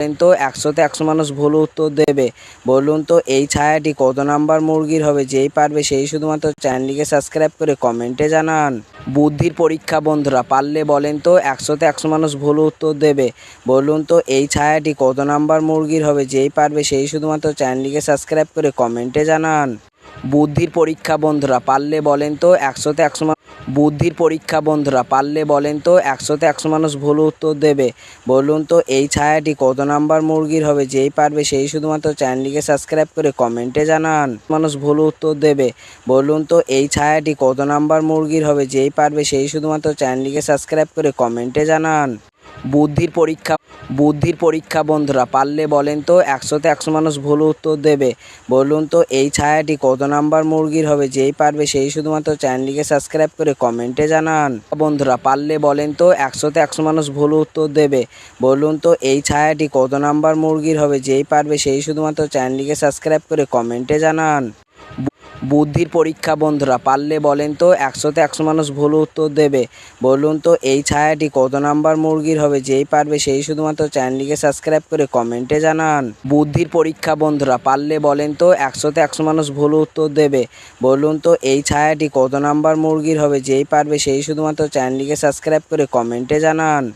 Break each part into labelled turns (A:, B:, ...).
A: তো, একশোতে একশো মানুষ ভুল উত্তর দেবে। বলুন তো, এই ছায়াটি কত নাম্বার মুরগির হবে? যেই পারবে সেই শুধুমাত্র চ্যানেলটিকে সাবস্ক্রাইব করে কমেন্টে জানান। বুদ্ধির পরীক্ষা, বন্ধুরা, পারলে বলেন তো, একশোতে একশো মানুষ ভুল উত্তর দেবে। বলুন তো, এই ছায়াটি কত নাম্বার মুরগির হবে? যেই পারবে সেই শুধুমাত্র চ্যানেলটিকে সাবস্ক্রাইব করে কমেন্টে জানান। বুদ্ধির পরীক্ষা, বন্ধুরা, পারলে বলেন তো, একশোতে একশো বুদ্ধির পরীক্ষা বন্ধুরা, পারলে বলেন তো, একশোতে একশো মানুষ ভুল উত্তর দেবে। বলুন তো, এই ছায়াটি কত নাম্বার মুরগির হবে? যেই পারবে সেই শুধুমাত্র চ্যানেলটিকে সাবস্ক্রাইব করে কমেন্টে জানান। মানুষ ভুল উত্তর দেবে। বলুন তো, এই ছায়াটি কত নাম্বার মুরগির হবে? যেই পারবে সেই শুধুমাত্র চ্যানেলটিকে সাবস্ক্রাইব করে কমেন্টে জানান। বুদ্ধির পরীক্ষা বুদ্ধির পরীক্ষা বন্ধুরা, পারলে বলেন তো একশোতে একশো মানুষ ভুল উত্তর দেবে। বলুন তো এই ছায়াটি কত নাম্বার মুরগির হবে? যেই পারবে সেই শুধুমাত্র চ্যানেলটিকে সাবস্ক্রাইব করে কমেন্টে জানান। বন্ধুরা, পারলে বলেন তো একশোতে একশো মানুষ ভুল উত্তর দেবে। বলুন তো এই ছায়াটি কত নাম্বার মুরগির হবে? যেই পারবে সেই শুধুমাত্র চ্যানেলটিকে সাবস্ক্রাইব করে কমেন্টে জানান। বুদ্ধির পরীক্ষা বন্ধুরা, পারলে বলেন তো, একশোতে একশো মানুষ ভুল উত্তর দেবে। বলুন তো, এই ছায়াটি কত নাম্বার মুরগির হবে? যেই পারবে সেই শুধুমাত্র চ্যানেলটিকে সাবস্ক্রাইব করে কমেন্টে জানান। বুদ্ধির পরীক্ষা বন্ধুরা, পারলে বলেন তো, একশোতে একশো মানুষ ভুল উত্তর দেবে। বলুন তো, এই ছায়াটি কত নাম্বার মুরগির হবে? যেই পারবে সেই শুধুমাত্র চ্যানেলটিকে সাবস্ক্রাইব করে কমেন্টে জানান।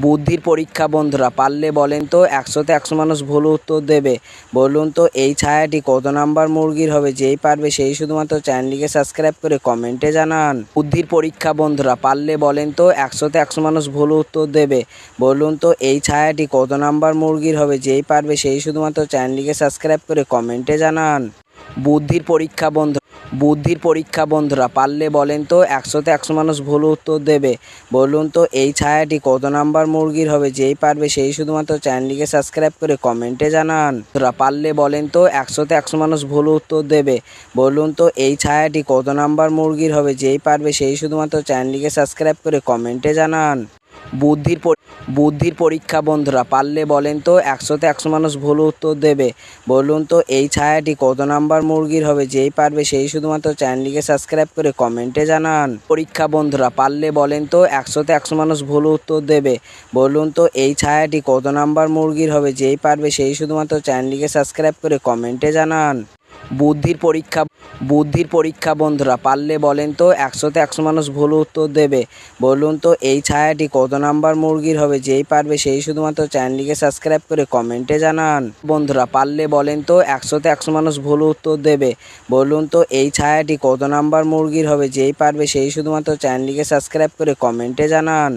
A: বুদ্ধির পরীক্ষা বন্ধুরা, পারলে বলেন তো, একশোতে একশো মানুষ ভুল উত্তর দেবে। বলুন তো, এই ছায়াটি কত নাম্বার মুরগির হবে? যেই পারবে সেই শুধুমাত্র চ্যানেলটিকে সাবস্ক্রাইব করে কমেন্টে জানান। বুদ্ধির পরীক্ষা বন্ধুরা, পারলে বলেন তো, একশোতে একশো মানুষ ভুল উত্তর দেবে। বলুন তো, এই ছায়াটি কত নাম্বার মুরগির হবে? যেই পারবে সেই শুধুমাত্র চ্যানেলটিকে সাবস্ক্রাইব করে কমেন্টে জানান। বুদ্ধির পরীক্ষা বন্ধু বুদ্ধির পরীক্ষা বন্ধুরা, পারলে বলেন তো, একশোতে একশো মানুষ ভুল উত্তর দেবে। বলুন তো, এই ছায়াটি কত নাম্বার মুরগির হবে? যেই পারবে সেই শুধুমাত্র চ্যানেলটিকে সাবস্ক্রাইব করে কমেন্টে জানান। বন্ধুরা, পারলে বলেন তো, একশোতে একশো মানুষ ভুল উত্তর দেবে। বলুন তো, এই ছায়াটি কত নাম্বার মুরগির হবে? যেই পারবে সেই শুধুমাত্র চ্যানেলটিকে সাবস্ক্রাইব করে কমেন্টে জানান। বুদ্ধির বুদ্ধির পরীক্ষা বন্ধুরা, পারলে বলেন তো, একশোতে একশো মানুষ ভুল উত্তর দেবে। বলুন তো, এই ছায়াটি কত নাম্বার মুরগির হবে? যেই পারবে সেই শুধুমাত্র চ্যানেলটিকে সাবস্ক্রাইব করে কমেন্টে জানান। পরীক্ষা বন্ধুরা, পারলে বলেন তো, একশোতে একশো মানুষ ভুল উত্তর দেবে। বলুন তো, এই ছায়াটি কত নাম্বার মুরগির হবে? যেই পারবে সেই শুধুমাত্র চ্যানেলটিকে সাবস্ক্রাইব করে কমেন্টে জানান। বুদ্ধির পরীক্ষা বুদ্ধির পরীক্ষা বন্ধুরা, পারলে বলেন তো একশোতে একশো মানুষ ভুল উত্তর দেবে। বলুন তো এই ছায়াটি কত নাম্বার মুরগির হবে? যেই পারবে সেই শুধুমাত্র চ্যানেলটিকে সাবস্ক্রাইব করে কমেন্টে জানান। বন্ধুরা, পারলে বলেন তো একশোতে একশো মানুষ ভুল উত্তর দেবে। বলুন তো এই ছায়াটি কত নাম্বার মুরগির হবে? যেই পারবে সেই শুধুমাত্র চ্যানেলটিকে সাবস্ক্রাইব করে কমেন্টে জানান।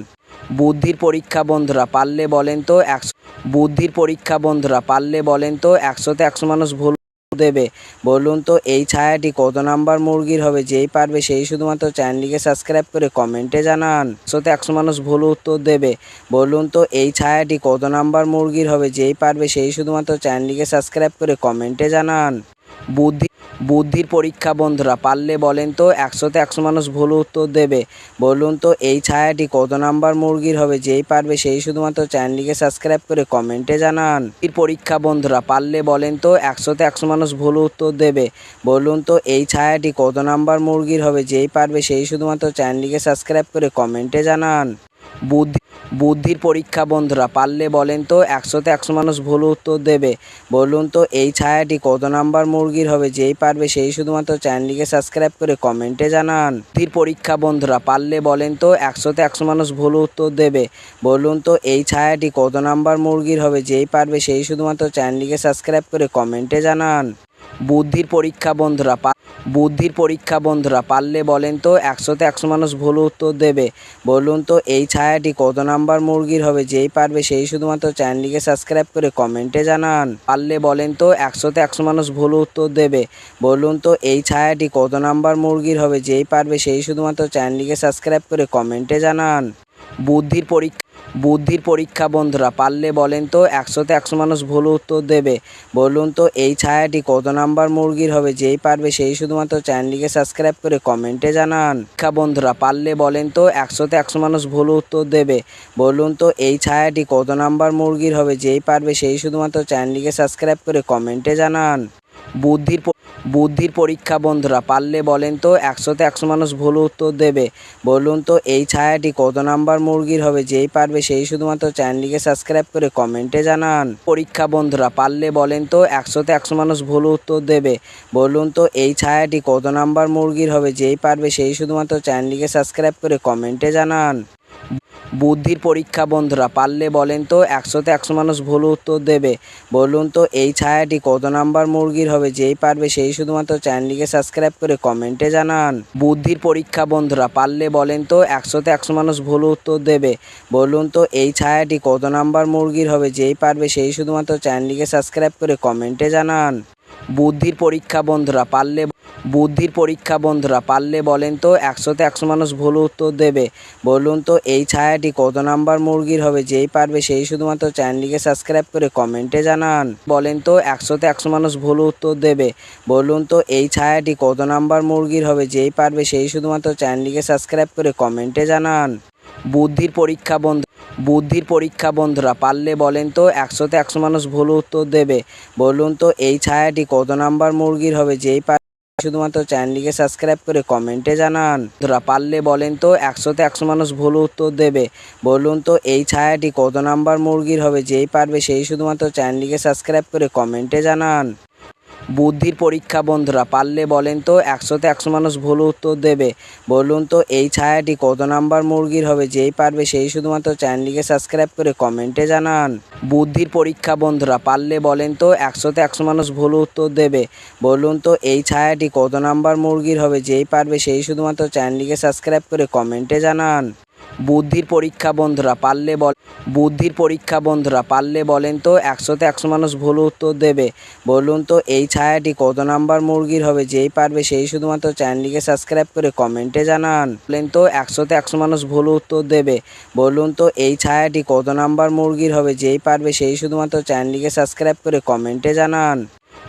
A: বুদ্ধির পরীক্ষা বন্ধুরা, পারলে বলেন তো একশো বুদ্ধির পরীক্ষা বন্ধুরা, পারলে বলেন তো একশোতে একশো মানুষ ভুল দেবে। বলুন তো, এই ছায়াটি কত নাম্বার মুরগির হবে? যেই পারবে সেই শুধুমাত্র চ্যানেলটিকে সাবস্ক্রাইব করে কমেন্টে জানান। একশোতে একশো মানুষ ভুল উত্তর দেবে। বলুন তো, এই ছায়াটি কত নাম্বার মুরগির হবে? যেই পারবে সেই শুধুমাত্র চ্যানেলটিকে সাবস্ক্রাইব করে কমেন্টে জানান। বুদ্ধি বুদ্ধির পরীক্ষা বন্ধুরা, পারলে বলেন তো একশোতে একশো মানুষ ভুল উত্তর দেবে। বলুন তো এই ছায়াটি কত নাম্বার মুরগির হবে? যেই পারবে সেই শুধুমাত্র চ্যানেলটিকে সাবস্ক্রাইব করে কমেন্টে জানান। পরীক্ষা বন্ধুরা, পারলে বলেন তো একশোতে একশো মানুষ ভুল উত্তর দেবে। বলুন তো এই ছায়াটি কত নাম্বার মুরগির হবে? যেই পারবে সেই শুধুমাত্র চ্যানেলটিকে সাবস্ক্রাইব করে কমেন্টে জানান। বুদ্ধি বুদ্ধির পরীক্ষা বন্ধুরা, পারলে বলেন তো একশোতে একশো মানুষ ভুল উত্তর দেবে। বলুন তো এই ছায়াটি কত নাম্বার মুরগির হবে? যেই পারবে সেই শুধুমাত্র চ্যানেলটিকে সাবস্ক্রাইব করে কমেন্টে জানান। বুদ্ধির পরীক্ষা বন্ধুরা, পারলে বলেন তো একশোতে একশো মানুষ ভুল উত্তর দেবে। বলুন তো এই ছায়াটি কত নাম্বার মুরগির হবে? যেই পারবে সেই শুধুমাত্র চ্যানেলটিকে সাবস্ক্রাইব করে কমেন্টে জানান। বুদ্ধির পরীক্ষা বন্ধুরা বুদ্ধির পরীক্ষা বন্ধুরা, পারলে বলেন তো একশোতে একশো মানুষ ভুল উত্তর দেবে। বলুন তো এই ছায়াটি কত নাম্বার মুরগির হবে? যেই পারবে সেই শুধুমাত্র চ্যানেলটিকে সাবস্ক্রাইব করে কমেন্টে জানান। পারলে বলেন তো একশোতে একশো মানুষ ভুল উত্তর দেবে। বলুন তো এই ছায়াটি কত নাম্বার মুরগির হবে? যেই পারবে সেই শুধুমাত্র চ্যানেলটিকে সাবস্ক্রাইব করে কমেন্টে জানান। বুদ্ধির পরীক্ষা বুদ্ধির পরীক্ষা বন্ধুরা, পারলে বলেন তো, একশোতে একশো মানুষ ভুল উত্তর দেবে। বলুন তো, এই ছায়াটি কত নাম্বার মুরগির হবে? যেই পারবে সেই শুধুমাত্র চ্যানেলটিকে সাবস্ক্রাইব করে কমেন্টে জানান। শিক্ষা বন্ধুরা, পারলে বলেন তো, একশোতে একশো মানুষ ভুল উত্তর দেবে। বলুন তো, এই ছায়াটি কত নাম্বার মুরগির হবে? যেই পারবে সেই শুধুমাত্র চ্যানেলটিকে সাবস্ক্রাইব করে কমেন্টে জানান। বুদ্ধির বুদ্ধির পরীক্ষা বন্ধুরা, পারলে বলেন তো একশোতে একশো মানুষ ভুল উত্তর দেবে। বলুন তো এই ছায়াটি কত নাম্বার মুরগির হবে? যেই পারবে সেই শুধুমাত্র চ্যানেলটিকে সাবস্ক্রাইব করে কমেন্টে জানান। পরীক্ষা বন্ধুরা, পারলে বলেন তো একশোতে একশো মানুষ ভুল উত্তর দেবে। বলুন তো এই ছায়াটি কত নাম্বার মুরগির হবে? যেই পারবে সেই শুধুমাত্র চ্যানেলটিকে সাবস্ক্রাইব করে কমেন্টে জানান। বুদ্ধির পরীক্ষা বন্ধুরা, পারলে বলেন তো, একশোতে একশো মানুষ ভুল উত্তর দেবে। বলুন তো, এই ছায়াটি কত নাম্বার মুরগির হবে? যেই পারবে সেই শুধুমাত্র চ্যানেলটিকে সাবস্ক্রাইব করে কমেন্টে জানান। বুদ্ধির পরীক্ষা বন্ধুরা, পারলে বলেন তো, একশোতে একশো মানুষ ভুল উত্তর দেবে। বলুন তো, এই ছায়াটি কত নাম্বার মুরগির হবে? যেই পারবে সেই শুধুমাত্র চ্যানেলটিকে সাবস্ক্রাইব করে কমেন্টে জানান। বুদ্ধির পরীক্ষা বন্ধুরা, পারলে বুদ্ধির পরীক্ষা বন্ধুরা, পারলে বলেন তো, একশোতে একশো মানুষ ভুল উত্তর দেবে। বলুন তো, এই ছায়াটি কত নাম্বার মুরগির হবে? যেই পারবে সেই শুধুমাত্র চ্যানেলটিকে সাবস্ক্রাইব করে কমেন্টে জানান। বলেন তো, একশোতে একশো মানুষ ভুল উত্তর দেবে। বলুন তো, এই ছায়াটি কত নাম্বার মুরগির হবে? যেই পারবে সেই শুধুমাত্র চ্যানেলটিকে সাবস্ক্রাইব করে কমেন্টে জানান। বুদ্ধির পরীক্ষা বন্ধু, বুদ্ধির পরীক্ষা বন্ধুরা, পারলে বলেন তো, একশোতে একশো মানুষ ভুল উত্তর দেবে। বলুন তো, এই ছায়াটি কত নাম্বার মুরগির হবে? যেই শুধুমাত্র চ্যানেলটিকে সাবস্ক্রাইব করে কমেন্টে জানান। বন্ধুরা পারলে বলেন তো, একশোতে একশো মানুষ ভুল উত্তর দেবে। বলুন তো, এই ছায়াটি কত নাম্বার মুরগির হবে? যেই পারবে সেই শুধুমাত্র চ্যানেলটিকে সাবস্ক্রাইব করে কমেন্টে জানান। বুদ্ধির পরীক্ষা, বন্ধুরা। পারলে বলেন তো, একশোতে একশো মানুষ ভুল উত্তর দেবে। বলুন তো, এই ছায়াটি কত নাম্বার মুরগির হবে? যেই পারবে সেই শুধুমাত্র চ্যানেলটিকে সাবস্ক্রাইব করে কমেন্টে জানান। বুদ্ধির পরীক্ষা, বন্ধুরা, পারলে বলেন তো, একশোতে একশো মানুষ ভুল উত্তর দেবে। বলুন তো, এই ছায়াটি কত নাম্বার মুরগির হবে? যেই পারবে সেই শুধুমাত্র চ্যানেলটিকে সাবস্ক্রাইব করে কমেন্টে জানান। বুদ্ধির পরীক্ষা বন্ধুরা, পারলে বল। বুদ্ধির পরীক্ষা বন্ধুরা, পারলে বলেন তো, একশোতে একশো মানুষ ভুল উত্তর দেবে। বলুন তো, এই ছায়াটি কত নাম্বার মুরগির হবে? যেই পারবে সেই শুধুমাত্র চ্যানেলটিকে সাবস্ক্রাইব করে কমেন্টে জানান। বলেন তো, একশোতে একশো মানুষ ভুল উত্তর দেবে। বলুন তো, এই ছায়াটি কত নাম্বার মুরগির হবে? যেই পারবে সেই শুধুমাত্র চ্যানেলটিকে সাবস্ক্রাইব করে কমেন্টে জানান।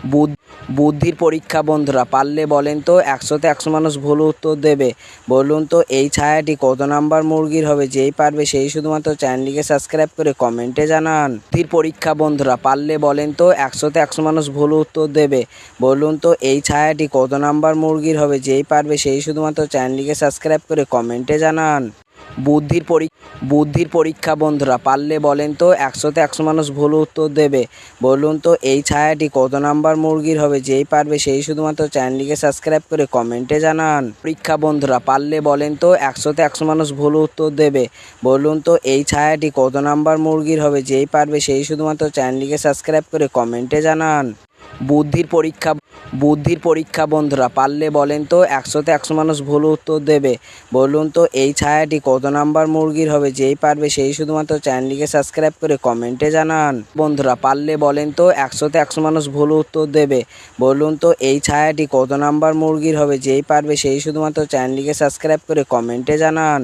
A: বুদ- বুদ্ধির পরীক্ষা, বন্ধুরা। পারলে বলেন তো, একশোতে একশো মানুষ ভুল উত্তর দেবে। বলুন তো, এই ছায়াটি কত নাম্বার মুরগির হবে? যেই পারবে সেই শুধুমাত্র চ্যানেলটিকে সাবস্ক্রাইব করে কমেন্টে জানান। বুদ্ধির পরীক্ষা, বন্ধুরা, পারলে বলেন তো, একশোতে একশো মানুষ ভুল উত্তর দেবে। বলুন তো, এই ছায়াটি কত নাম্বার মুরগির হবে? যেই পারবে সেই শুধুমাত্র চ্যানেলটিকে সাবস্ক্রাইব করে কমেন্টে জানান। বুদ্ধির পরী বুদ্ধির পরীক্ষা বন্ধুরা, পারলে বলেন তো একশোতে একশো মানুষ ভুল উত্তর দেবে। বলুন তো এই ছায়াটি কত নাম্বার মুরগির হবে? যেই পারবে সেই শুধুমাত্র চ্যানেলটিকে সাবস্ক্রাইব করে কমেন্টে জানান। পরীক্ষা বন্ধুরা, পারলে বলেন তো একশোতে একশো মানুষ ভুল উত্তর দেবে। বলুন তো এই ছায়াটি কত নাম্বার মুরগির হবে? যেই পারবে সেই শুধুমাত্র চ্যানেলটিকে সাবস্ক্রাইব করে কমেন্টে জানান। বুদ্ধির পরীক্ষা বুদ্ধির পরীক্ষা বন্ধুরা, পারলে বলেন তো, একশোতে একশো মানুষ ভুল উত্তর দেবে। বলুন তো, এই ছায়াটি কত নাম্বার মুরগির হবে? যেই পারবে সেই শুধুমাত্র চ্যানেলটিকে সাবস্ক্রাইব করে কমেন্টে জানান। বন্ধুরা, পারলে বলেন তো, একশোতে একশো মানুষ ভুল উত্তর দেবে। বলুন তো, এই ছায়াটি কত নাম্বার মুরগির হবে? যেই পারবে সেই শুধুমাত্র চ্যানেলটিকে সাবস্ক্রাইব করে কমেন্টে জানান।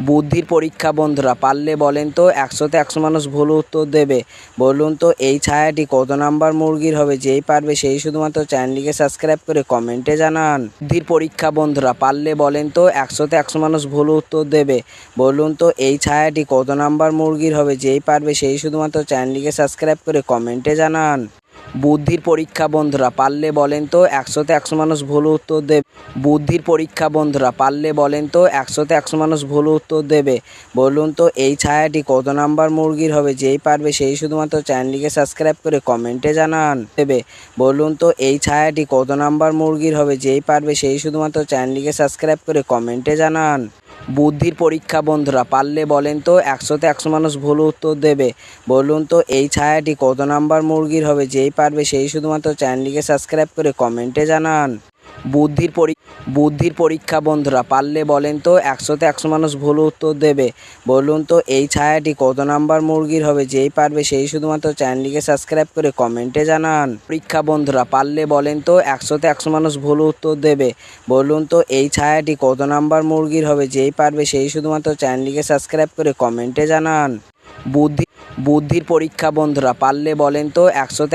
A: বুদ্ধির পরীক্ষা বন্ধুরা, পারলে বলেন তো, একশোতে একশো মানুষ ভুল উত্তর দেবে। বলুন তো, এই ছায়াটি কত নাম্বার মুরগির হবে? যেই পারবে সেই শুধুমাত্র চ্যানেলটিকে সাবস্ক্রাইব করে কমেন্টে জানান। বুদ্ধির পরীক্ষা বন্ধুরা, পারলে বলেন তো, একশোতে একশো মানুষ ভুল উত্তর দেবে। বলুন তো, এই ছায়াটি কত নাম্বার মুরগির হবে? যেই পারবে সেই শুধুমাত্র চ্যানেলটিকে সাবস্ক্রাইব করে কমেন্টে জানান। বুদ্ধির পরীক্ষা বন্ধুরা, পারলে বলেন তো একশোতে একশো মানুষ ভুল উত্তর দেবে। বুদ্ধির পরীক্ষা বন্ধুরা, পারলে বলেন তো একশোতে একশো মানুষ ভুল উত্তর দেবে। বলুন তো এই ছায়াটি কত নাম্বার মুরগির হবে? যেই পারবে সেই শুধুমাত্র চ্যানেলটিকে সাবস্ক্রাইব করে কমেন্টে জানান। দেবে। বলুন তো এই ছায়াটি কত নাম্বার মুরগির হবে? যেই পারবে সেই শুধুমাত্র চ্যানেলটিকে সাবস্ক্রাইব করে কমেন্টে জানান। বুদ্ধির পরীক্ষা বন্ধুরা, পারলে বলেন তো, একশোতে একশো মানুষ ভুল উত্তর দেবে। বলুন তো, এই ছায়াটি কত নাম্বার মুরগির হবে? যেই পারবে সেই শুধুমাত্র চ্যানেলটিকে সাবস্ক্রাইব করে কমেন্টে জানান। বুদ্ধির পরী, বুদ্ধির পরীক্ষা বন্ধুরা, পারলে বলেন তো একশোতে একশো মানুষ ভুল উত্তর দেবে। বলুন তো এই ছায়াটি কত নাম্বার মুরগির হবে? যেই পারবে সেই শুধুমাত্র চ্যানেলটিকে সাবস্ক্রাইব করে কমেন্টে জানান। পরীক্ষা বন্ধুরা, পারলে বলেন তো একশোতে একশো মানুষ ভুল উত্তর দেবে। বলুন তো এই ছায়াটি কত নাম্বার মুরগির হবে? যেই পারবে সেই শুধুমাত্র চ্যানেলটিকে সাবস্ক্রাইব করে কমেন্টে জানান। বুদ্ধি, বুদ্ধির পরীক্ষা বন্ধুরা, পারলে বলেন তো একশোতে